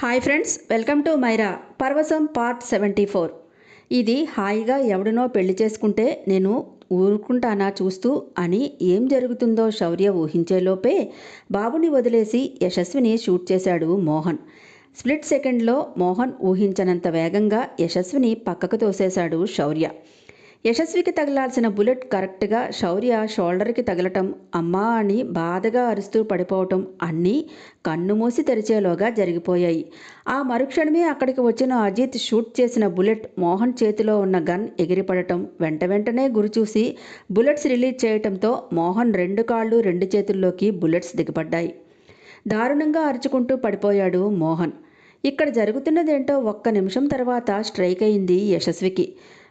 Hi friends welcome to మైరా పర్వసం part seventy four. ఇది హాయిగా ఎవడినో పెళ్ళి చేసుకుంటే నేను ఊరుకుంటానా చూస్తూ అని ఏం జరుగుతుందో శౌర్య ఊహించేలోపే బాబుని వదిలేసి యశస్విని షూట్ చేశాడు మోహన్. స్ప్లిట్ సెకండ్లో మోహన్ ఊహించనంత వేగంగా యశస్విని పక్కకు తోసేశాడు శౌర్య. యశస్వికి తగలాల్సిన బుల్లెట్ కరెక్ట్గా శౌర్య షోల్డర్కి తగలటం అమ్మా అని బాధగా అరుస్తూ పడిపోవటం అన్నీ కన్ను మూసి తెరిచేలోగా జరిగిపోయాయి. ఆ మరుక్షణమే అక్కడికి వచ్చిన అజిత్ షూట్ చేసిన బుల్లెట్ మోహన్ చేతిలో ఉన్న గన్ ఎగిరిపడటం వెంట వెంటనే గురిచూసి బుల్లెట్స్ రిలీజ్ చేయటంతో మోహన్ రెండు కాళ్ళు రెండు చేతుల్లోకి బుల్లెట్స్ దిగబడ్డాయి. దారుణంగా అరుచుకుంటూ పడిపోయాడు మోహన్. ఇక్కడ జరుగుతున్నదేంటో ఒక్క నిమిషం తర్వాత స్ట్రైక్ అయింది యశస్వికి.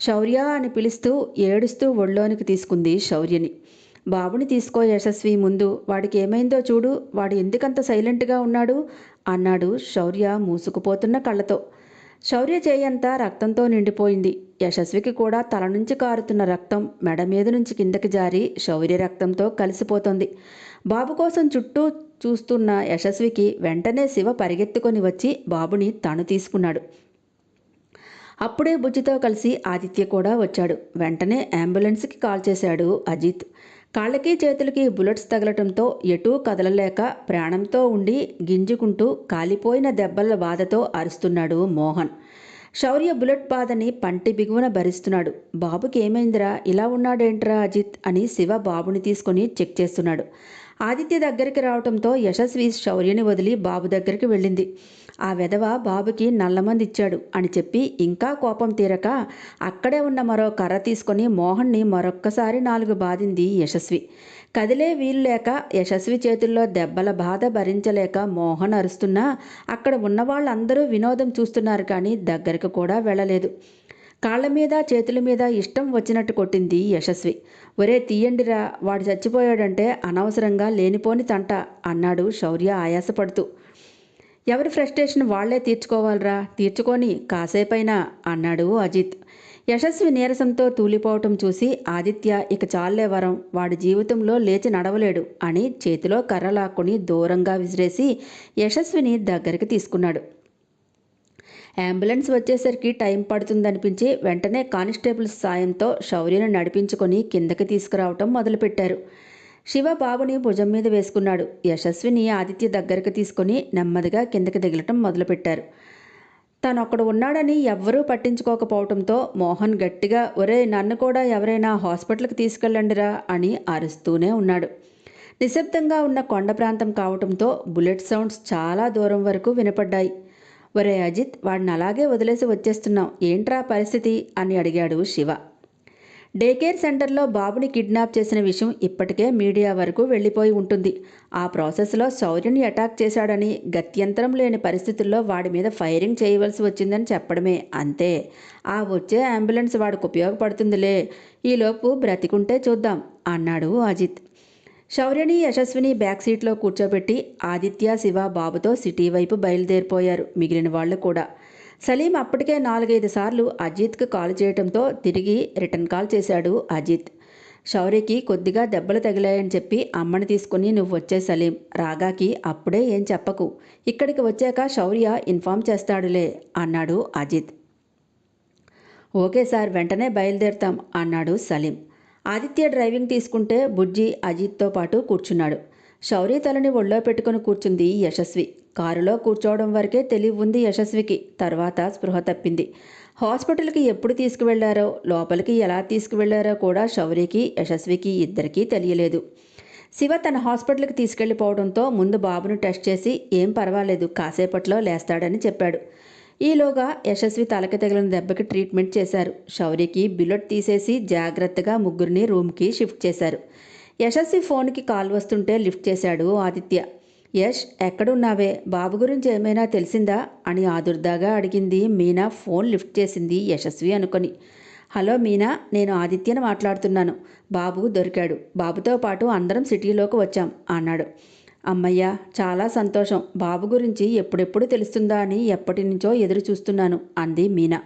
శౌర్య అని పిలుస్తూ ఏడుస్తూ ఒళ్ళోనికి తీసుకుంది శౌర్యని. బాబుని తీసుకో యశస్వి ముందు వాడికి ఏమైందో చూడు వాడు ఎందుకంత సైలెంట్గా ఉన్నాడు? అన్నాడు శౌర్య మూసుకుపోతున్న కళ్ళతో. శౌర్య చేయంతా రక్తంతో నిండిపోయింది. యశస్వికి కూడా తల నుంచి కారుతున్న రక్తం మెడ మీద నుంచి కిందకి జారి శౌర్య రక్తంతో కలిసిపోతుంది. బాబు కోసం చుట్టూ చూస్తున్న యశస్వికి వెంటనే శివ పరిగెత్తుకొని వచ్చి బాబుని తను తీసుకున్నాడు. అప్పుడే బుజ్జితో కలిసి ఆదిత్య కూడా వచ్చాడు. వెంటనే అంబులెన్స్కి కాల్ చేశాడు అజిత్. కాళ్ళకి చేతులకి బుల్లెట్స్ తగలటంతో ఎటూ కదలలేక ప్రాణంతో ఉండి గింజుకుంటూ కాలిపోయిన దెబ్బల బాధతో అరుస్తున్నాడు మోహన్. శౌర్య బుల్లెట్ బాధని పంటి బిగువన భరిస్తున్నాడు. బాబుకి ఏమైందిరా? ఇలా ఉన్నాడేంట్రా అజిత్? అని శివ బాబుని తీసుకొని చెక్ చేస్తున్నాడు. ఆదిత్య దగ్గరికి రావడంతో యశస్వి శౌర్యని వదిలి బాబు దగ్గరికి వెళ్ళింది. ఆ వెధవ బాబుకి నల్లమంది ఇచ్చాడు అని చెప్పి ఇంకా కోపం తీరక అక్కడే ఉన్న మరో కర్ర తీసుకొని మోహన్ని మరొక్కసారి నాలుగు బాధింది యశస్వి. కదిలే వీల్లేక యశస్వి చేతుల్లో దెబ్బల బాధ భరించలేక మోహన్ అరుస్తున్నా అక్కడ ఉన్న వాళ్ళందరూ వినోదం చూస్తున్నారు కానీ దగ్గరకు కూడా వెళ్ళలేదు. కాళ్ళ మీద చేతుల మీద ఇష్టం వచ్చినట్టు కొట్టింది యశస్వి. ఒరే తీయండిరా వాడు చచ్చిపోయాడంటే అనవసరంగా లేనిపోని తంట అన్నాడు శౌర్య ఆయాసపడుతూ. ఎవరి ఫ్రస్ట్రేషన్ వాళ్ళే తీర్చుకోవాలరా తీర్చుకొని కాసేపైనా అన్నాడు అజిత్. యశస్వి నీరసంతో తూలిపోవటం చూసి ఆదిత్య ఇక చాలే వరం వాడి జీవితంలో లేచి నడవలేడు అని చేతిలో కర్రలాక్కుని దూరంగా విసిరేసి యశస్విని దగ్గరికి తీసుకున్నాడు. అంబులెన్స్ వచ్చేసరికి టైం పడుతుందనిపించి వెంటనే కానిస్టేబుల్స్ సాయంతో శౌర్యను నడిపించుకొని కిందకి తీసుకురావటం మొదలుపెట్టారు. శివ బాబుని భుజం మీద వేసుకున్నాడు. యశస్విని ఆదిత్య దగ్గరకు తీసుకొని నెమ్మదిగా కిందకి దిగలటం మొదలుపెట్టారు. తనొక్కడు ఉన్నాడని ఎవ్వరూ పట్టించుకోకపోవడంతో మోహన్ గట్టిగా ఒరే నన్ను కూడా ఎవరైనా హాస్పిటల్కి తీసుకెళ్ళండిరా అని అరుస్తూనే ఉన్నాడు. నిశ్శబ్దంగా ఉన్న కొండ ప్రాంతం కావటంతో బుల్లెట్ సౌండ్స్ చాలా దూరం వరకు వినపడ్డాయి. ఒరే అజిత్ వాడిని అలాగే వదిలేసి వచ్చేస్తున్నాం ఏంట్రా పరిస్థితి? అని అడిగాడు శివ. డే కేర్ సెంటర్లో బాబుని కిడ్నాప్ చేసిన విషయం ఇప్పటికే మీడియా వరకు వెళ్ళిపోయి ఉంటుంది. ఆ ప్రాసెస్లో శౌర్యని అటాక్ చేశాడని గత్యంతరం లేని పరిస్థితుల్లో వాడి మీద ఫైరింగ్ చేయవలసి వచ్చిందని చెప్పడమే. అంతే. ఆ వచ్చే అంబులెన్స్ వాడికి ఉపయోగపడుతుందిలే. ఈలోపు బ్రతికుంటే చూద్దాం అన్నాడు అజిత్. శౌర్యని యశస్విని బ్యాక్ సీట్లో కూర్చోబెట్టి ఆదిత్య శివ బాబుతో సిటీ వైపు బయలుదేరిపోయారు మిగిలిన వాళ్ళు కూడా. సలీం అప్పటికే నాలుగైదు సార్లు అజిత్కి కాల్ చేయడంతో తిరిగి రిటర్న్ కాల్ చేశాడు అజిత్. శౌర్యకి కొద్దిగా దెబ్బలు తగిలాయని చెప్పి అమ్మని తీసుకుని నువ్వు వచ్చే సలీం రాగాకి అప్పుడే ఏం చెప్పకు. ఇక్కడికి వచ్చాక శౌర్య ఇన్ఫామ్ చేస్తాడులే అన్నాడు అజిత్. ఓకే సార్ వెంటనే బయలుదేరుతాం అన్నాడు సలీం. ఆదిత్య డ్రైవింగ్ తీసుకుంటే బుజ్జి అజిత్తో పాటు కూర్చున్నాడు. శౌర్య తలని ఒళ్ళో పెట్టుకుని కూర్చుంది యశస్వి. కారులో కూర్చోవడం వరకే తెలివి ఉంది యశస్వికి. తర్వాత స్పృహ తప్పింది. హాస్పిటల్కి ఎప్పుడు తీసుకువెళ్ళారో లోపలికి ఎలా తీసుకువెళ్ళారో కూడా శౌర్యకి యశస్వికి ఇద్దరికీ తెలియలేదు. శివ తన హాస్పిటల్కి తీసుకెళ్ళిపోవడంతో ముందు బాబును టెస్ట్ చేసి ఏం పర్వాలేదు కాసేపట్లో లేస్తాడని చెప్పాడు. ఈలోగా యశస్వి తలకి తగిలిన దెబ్బకి ట్రీట్మెంట్ చేశారు. శౌర్యకి బుల్లెట్ తీసేసి జాగ్రత్తగా ముగ్గురిని రూమ్కి షిఫ్ట్ చేశారు. యశస్వి ఫోన్కి కాల్ వస్తుంటే లిఫ్ట్ చేశాడు ఆదిత్య. యష్ ఎక్కడున్నావే? బాబు గురించి ఏమైనా తెలిసిందా? అని ఆదుర్దాగా అడిగింది మీనా. ఫోన్ లిఫ్ట్ చేసింది యశస్వి అనుకొని. హలో మీనా నేను ఆదిత్యను మాట్లాడుతున్నాను. బాబు దొరికాడు. బాబుతో పాటు అందరం సిటీలోకి వచ్చాం అన్నాడు. అమ్మయ్య చాలా సంతోషం. బాబు గురించి ఎప్పుడెప్పుడు తెలుస్తుందా అని ఎప్పటి నుంచో ఎదురు చూస్తున్నాను అంది మీనా.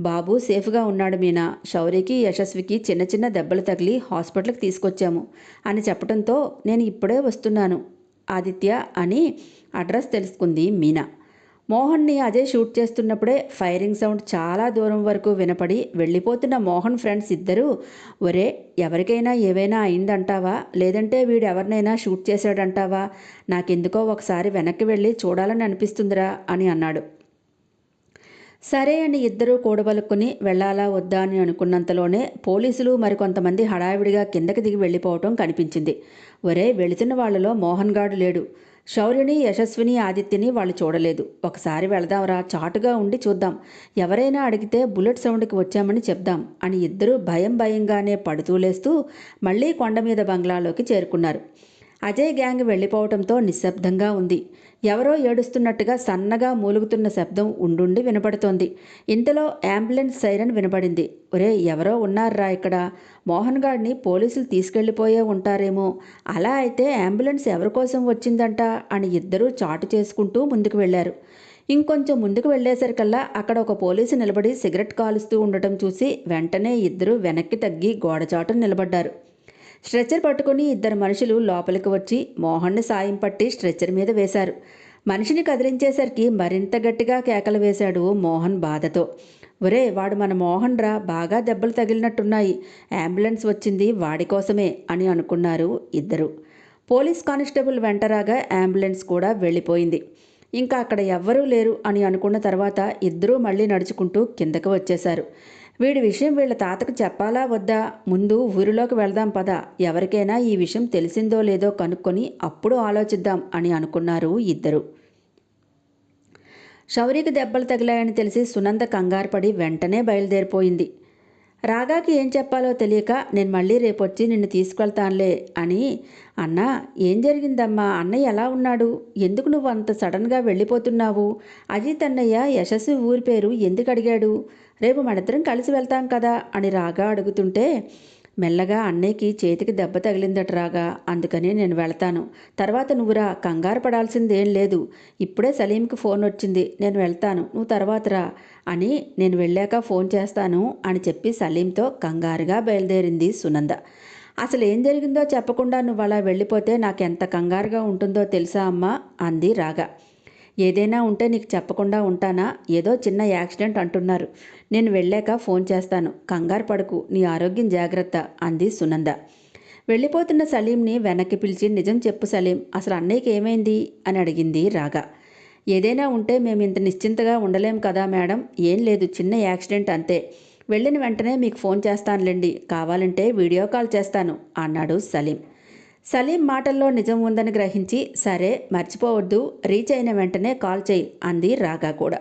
బాబు సేఫ్గా ఉన్నాడు మీనా. శౌర్యకి యశస్వికి చిన్న చిన్న దెబ్బలు తగిలి హాస్పిటల్కి తీసుకొచ్చాము అని చెప్పడంతో నేను ఇప్పుడే వస్తున్నాను ఆదిత్య అని అడ్రస్ తెలుసుకుంది మీనా. మోహన్ని అజయ్ షూట్ చేస్తున్నప్పుడే ఫైరింగ్ సౌండ్ చాలా దూరం వరకు వినపడి వెళ్ళిపోతున్న మోహన్ ఫ్రెండ్స్ ఇద్దరూ ఒరే ఎవరికైనా ఏవైనా అయిందంటావా? లేదంటే వీడు ఎవరినైనా షూట్ చేశాడంటావా? నాకెందుకో ఒకసారి వెనక్కి వెళ్ళి చూడాలని అనిపిస్తుందిరా అని అన్నాడు. సరే అని ఇద్దరూ కూడబలుక్కుని వెళ్ళాలా వద్దా అని అనుకున్నంతలోనే పోలీసులు మరికొంతమంది హడావిడిగా కిందకి దిగి వెళ్ళిపోవటం కనిపించింది. ఒరే వెళుతున్న వాళ్ళలో మోహన్ గాడు లేడు. శౌర్యుని యశస్విని ఆదిత్యని వాళ్ళు చూడలేదు. ఒకసారి వెళదాంరా చాటుగా ఉండి చూద్దాం. ఎవరైనా అడిగితే బుల్లెట్ సౌండ్కి వచ్చామని చెప్దాం అని ఇద్దరూ భయం భయంగానే పడుతూ లేస్తూ మళ్ళీ కొండ మీద బంగ్లాలోకి చేరుకున్నారు. అజయ్ గ్యాంగ్ వెళ్ళిపోవటంతో నిశ్శబ్దంగా ఉంది. ఎవరో ఏడుస్తున్నట్టుగా సన్నగా మూలుగుతున్న శబ్దం ఉండుండి వినపడుతోంది. ఇంతలో అంబులెన్స్ సైరన్ వినపడింది. ఒరే ఎవరో ఉన్నారా ఇక్కడ? మోహన్ గాడిని పోలీసులు తీసుకెళ్ళిపోయే ఉంటారేమో. అలా అయితే అంబులెన్స్ ఎవరి కోసం వచ్చిందంట అని ఇద్దరూ చాటు చేసుకుంటూ ముందుకు వెళ్ళారు ఇంకొంచెం ముందుకు వెళ్ళేసరికల్లా అక్కడ ఒక పోలీసు నిలబడి సిగరెట్ కాలుస్తూ ఉండటం చూసి వెంటనే ఇద్దరు వెనక్కి తగ్గి గోడచాటు నిలబడ్డారు. స్ట్రెచ్చర్ పట్టుకుని ఇద్దరు మనుషులు లోపలికి వచ్చి మోహన్ని సాయం పట్టి స్ట్రెచ్చర్ మీద వేశారు. మనిషిని కదిలించేసరికి మరింత గట్టిగా కేకలు వేశాడు మోహన్ బాధతో. ఒరే వాడు మన మోహన్ రా బాగా దెబ్బలు తగిలినట్టున్నాయి. అంబులెన్స్ వచ్చింది వాడి కోసమే అని అనుకున్నారు ఇద్దరు. పోలీస్ కానిస్టేబుల్ వెంటరాగా అంబులెన్స్ కూడా వెళ్ళిపోయింది. ఇంకా అక్కడ ఎవ్వరూ లేరు అని అనుకున్న తర్వాత ఇద్దరూ మళ్ళీ నడుచుకుంటూ కిందకు వచ్చేశారు. వీడి విషయం వీళ్ళ తాతకు చెప్పాలా వద్దా? ముందు ఊరిలోకి వెళ్దాం పద. ఎవరికైనా ఈ విషయం తెలిసిందో లేదో కనుక్కొని అప్పుడు ఆలోచిద్దాం అని అనుకున్నారు ఇద్దరు. శౌరికి దెబ్బలు తగిలాయని తెలిసి సునంద కంగారుపడి వెంటనే బయలుదేరిపోయింది. రాగాకి ఏం చెప్పాలో తెలియక నేను మళ్ళీ రేపొచ్చి నిన్ను తీసుకెళ్తానులే అని అన్న ఏం జరిగిందమ్మా? అన్నయ్య ఎలా ఉన్నాడు? ఎందుకు నువ్వు అంత సడన్గా వెళ్ళిపోతున్నావు? అజిత్ అన్నయ్య యశస్వి ఊరి పేరు ఎందుకు అడిగాడు? రేపు మనిద్దరం కలిసి వెళ్తాం కదా? అని రాగా అడుగుతుంటే మెల్లగా అన్నయ్యకి చేతికి దెబ్బ తగిలిందట రాగా అందుకని నేను వెళ్తాను. తర్వాత నువ్వురా కంగారు పడాల్సిందేం లేదు. ఇప్పుడే సలీంకి ఫోన్ వచ్చింది. నేను వెళ్తాను. నువ్వు తర్వాత రా. అని నేను వెళ్ళాక ఫోన్ చేస్తాను అని చెప్పి సలీంతో కంగారుగా బయలుదేరింది సునంద. అసలు ఏం జరిగిందో చెప్పకుండా నువ్వు అలా వెళ్ళిపోతే నాకు ఎంత కంగారుగా ఉంటుందో తెలుసా అమ్మా? అంది రాగా. ఏదైనా ఉంటే నీకు చెప్పకుండా ఉంటానా? ఏదో చిన్న యాక్సిడెంట్ అంటున్నారు. నేను వెళ్ళాక ఫోన్ చేస్తాను. కంగారు పడకు. నీ ఆరోగ్యం జాగ్రత్త అంది సునంద. వెళ్ళిపోతున్న సలీంని వెనక్కి పిలిచి నిజం చెప్పు సలీం. అసలు అన్నయ్యకి ఏమైంది? అని అడిగింది రాగా. ఏదైనా ఉంటే మేము ఇంత నిశ్చింతగా ఉండలేం కదా మేడం. ఏం లేదు. చిన్న యాక్సిడెంట్ అంతే. వెళ్ళిన వెంటనే మీకు ఫోన్ చేస్తానులేండి. కావాలంటే వీడియో కాల్ చేస్తాను అన్నాడు సలీం. సలీం మాటల్లో నిజం ఉందని గ్రహించి సరే మర్చిపోవద్దు రీచ్ అయిన వెంటనే కాల్ చేయి అంది రాగా కూడా.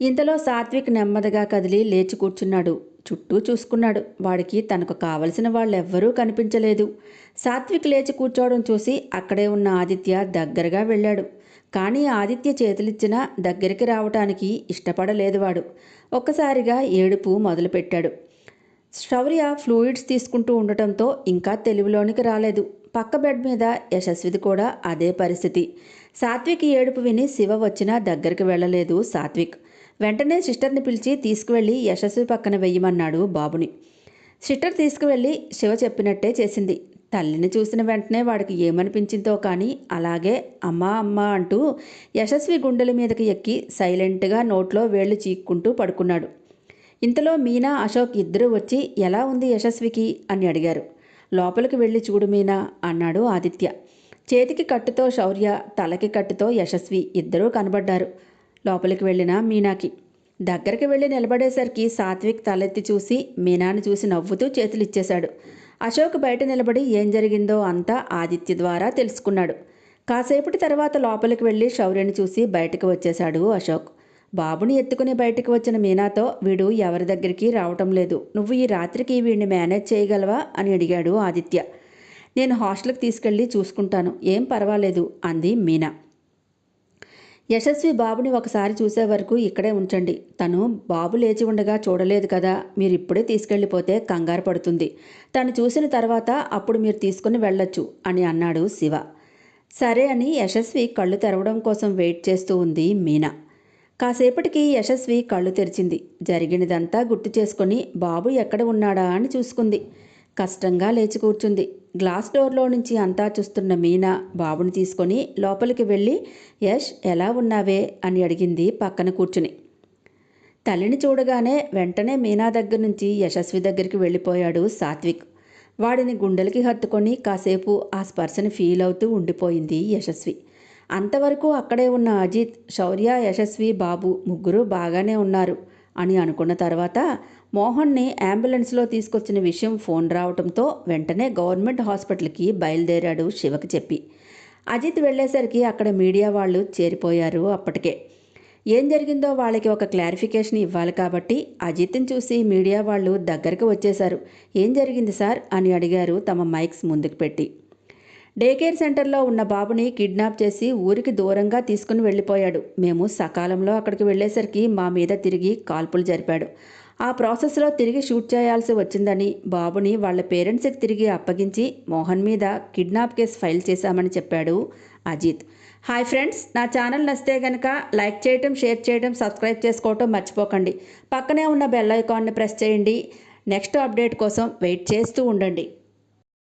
ఇంతలో సాత్విక్ నెమ్మదిగా కదిలి లేచి కూర్చున్నాడు. చుట్టూ చూసుకున్నాడు. వాడికి తనకు కావలసిన వాళ్ళెవ్వరూ కనిపించలేదు. సాత్విక్ లేచి కూర్చోవడం చూసి అక్కడే ఉన్న ఆదిత్య దగ్గరగా వెళ్ళాడు. కానీ ఆదిత్య చేతులిచ్చినా దగ్గరికి రావటానికి ఇష్టపడలేదు వాడు. ఒక్కసారిగా ఏడుపు మొదలుపెట్టాడు. శౌర్య ఫ్లూయిడ్స్ తీసుకుంటూ ఉండటంతో ఇంకా తెలివిలోనికి రాలేదు. పక్క బెడ్ మీద యశస్విది కూడా అదే పరిస్థితి. సాత్విక్ ఏడుపు విని శివ వచ్చినా దగ్గరికి వెళ్ళలేదు సాత్విక్. వెంటనే సిస్టర్ని పిలిచి తీసుకువెళ్ళి యశస్వి పక్కన వెయ్యమన్నాడు బాబుని. సిస్టర్ తీసుకువెళ్ళి శివ చెప్పినట్టే చేసింది. తల్లిని చూసిన వెంటనే వాడికి ఏమనిపించిందో కానీ అలాగే అమ్మా అమ్మా అంటూ యశస్వి గుండెల మీదకి ఎక్కి సైలెంట్గా నోట్లో వేళ్ళు చీక్కుంటూ పడుకున్నాడు. ఇంతలో మీనా అశోక్ ఇద్దరూ వచ్చి ఎలా ఉంది యశస్వికి? అని అడిగారు. లోపలికి వెళ్ళి చూడు మీనా అన్నాడు ఆదిత్య. చేతికి కట్టుతో శౌర్య తలకి కట్టుతో యశస్వి ఇద్దరూ కనబడ్డారు లోపలికి వెళ్ళిన మీనాకి. దగ్గరికి వెళ్ళి నిలబడేసరికి సాత్విక్ తలెత్తి చూసి మీనాని చూసి నవ్వుతూ చేతులిచ్చేశాడు. అశోక్ బయట నిలబడి ఏం జరిగిందో అంతా ఆదిత్య ద్వారా తెలుసుకున్నాడు. కాసేపటి తర్వాత లోపలికి వెళ్ళి శౌర్యని చూసి బయటకు వచ్చేశాడు అశోక్. బాబుని ఎత్తుకుని బయటకు వచ్చిన మీనాతో వీడు ఎవరి దగ్గరికి రావటం లేదు. నువ్వు ఈ రాత్రికి వీడిని మేనేజ్ చేయగలవా? అని అడిగాడు ఆదిత్య. నేను హాస్టల్కి తీసుకెళ్ళి చూసుకుంటాను. ఏం పర్వాలేదు అంది మీనా. యశస్వి బాబుని ఒకసారి చూసే వరకు ఇక్కడే ఉంచండి. తను బాబు లేచి ఉండగా చూడలేదు కదా. మీరు ఇప్పుడే తీసుకెళ్ళిపోతే కంగారు పడుతుంది. తను చూసిన తర్వాత అప్పుడు మీరు తీసుకుని వెళ్ళొచ్చు అని అన్నాడు శివ. సరే అని యశస్వి కళ్ళు తెరవడం కోసం వెయిట్ చేస్తూ ఉంది మీనా. కాసేపటికి యశస్వి కళ్ళు తెరిచింది. జరిగినదంతా గుర్తు చేసుకుని బాబు ఎక్కడ ఉన్నాడా? అని చూసుకుంది. కష్టంగా లేచి కూర్చుంది. గ్లాస్ డోర్లో నుంచి అంతా చూస్తున్న మీనా బాబుని తీసుకొని లోపలికి వెళ్ళి యష్ ఎలా ఉన్నావే? అని అడిగింది పక్కన కూర్చుని. తల్లిని చూడగానే వెంటనే మీనా దగ్గర నుంచి యశస్వి దగ్గరికి వెళ్ళిపోయాడు సాత్విక్. వాడిని గుండెలకి హత్తుకొని కాసేపు ఆ స్పర్శని ఫీల్ అవుతూ ఉండిపోయింది యశస్వి. అంతవరకు అక్కడే ఉన్న అజిత్ శౌర్య యశస్వి బాబు ముగ్గురు బాగానే ఉన్నారు అని అనుకున్న తర్వాత మోహన్ని అంబులెన్స్లో తీసుకొచ్చిన విషయం ఫోన్ రావడంతో వెంటనే గవర్నమెంట్ హాస్పిటల్కి బయలుదేరాడు శివకి చెప్పి. అజిత్ వెళ్ళేసరికి అక్కడ మీడియా వాళ్ళు చేరిపోయారు అప్పటికే. ఏం జరిగిందో వాళ్ళకి ఒక క్లారిఫికేషన్ ఇవ్వాలి కాబట్టి అజిత్ని చూసి మీడియా వాళ్ళు దగ్గరికి వచ్చేశారు. ఏం జరిగింది సార్? అని అడిగారు తమ మైక్స్ ముందుకు పెట్టి. డే కేర్ సెంటర్లో ఉన్న బాబుని కిడ్నాప్ చేసి ఊరికి దూరంగా తీసుకుని వెళ్ళిపోయాడు. మేము సకాలంలో అక్కడికి వెళ్ళేసరికి మా మీద తిరిగి కాల్పులు జరిపాడు. ఆ ప్రాసెస్లో తిరిగి షూట్ చేయాల్సి వచ్చిందని బాబుని వాళ్ళ పేరెంట్స్కి తిరిగి అప్పగించి మోహన్ మీద కిడ్నాప్ కేసు ఫైల్ చేశామని చెప్పాడు అజిత్. హాయ్ ఫ్రెండ్స్ నా ఛానల్ నచ్చితే కనుక లైక్ చేయటం షేర్ చేయటం సబ్స్క్రైబ్ చేసుకోవటం మర్చిపోకండి. పక్కనే ఉన్న బెల్ ఐకాన్ని ప్రెస్ చేయండి. నెక్స్ట్ అప్డేట్ కోసం వెయిట్ చేస్తూ ఉండండి.